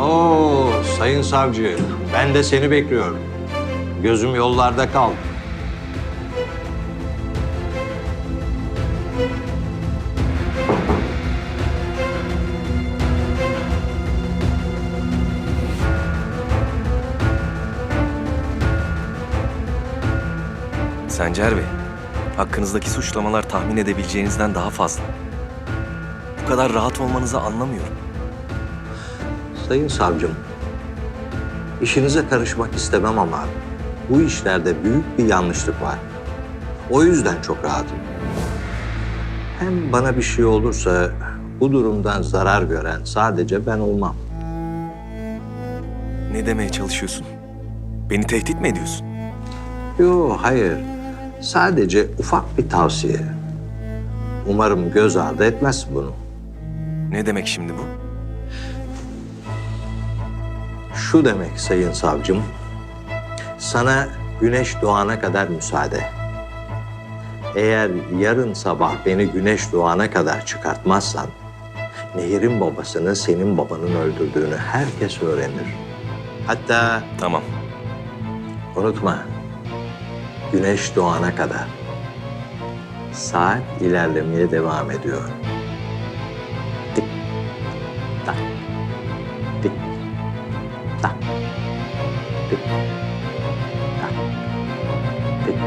Oo, sayın savcı, ben de seni bekliyorum. Gözüm yollarda kaldı. Sencer Bey, hakkınızdaki suçlamalar tahmin edebileceğinizden daha fazla. Bu kadar rahat olmanızı anlamıyorum. Sayın savcım, işinize karışmak istemem ama bu işlerde büyük bir yanlışlık var. O yüzden çok rahatım. Hem bana bir şey olursa bu durumdan zarar gören sadece ben olmam. Ne demeye çalışıyorsun? Beni tehdit mi ediyorsun? Yo, hayır. Sadece ufak bir tavsiye. Umarım göz ardı etmez bunu. Ne demek şimdi bu? Şu demek sayın savcım, sana güneş doğana kadar müsaade. Eğer yarın sabah beni güneş doğana kadar çıkartmazsan, Nehir'in babasını senin babanın öldürdüğünü herkes öğrenir. Hatta Tamam. unutma, güneş doğana kadar saat ilerlemeye devam ediyor. Tik, tak, tik, tak, tik, tak, tik,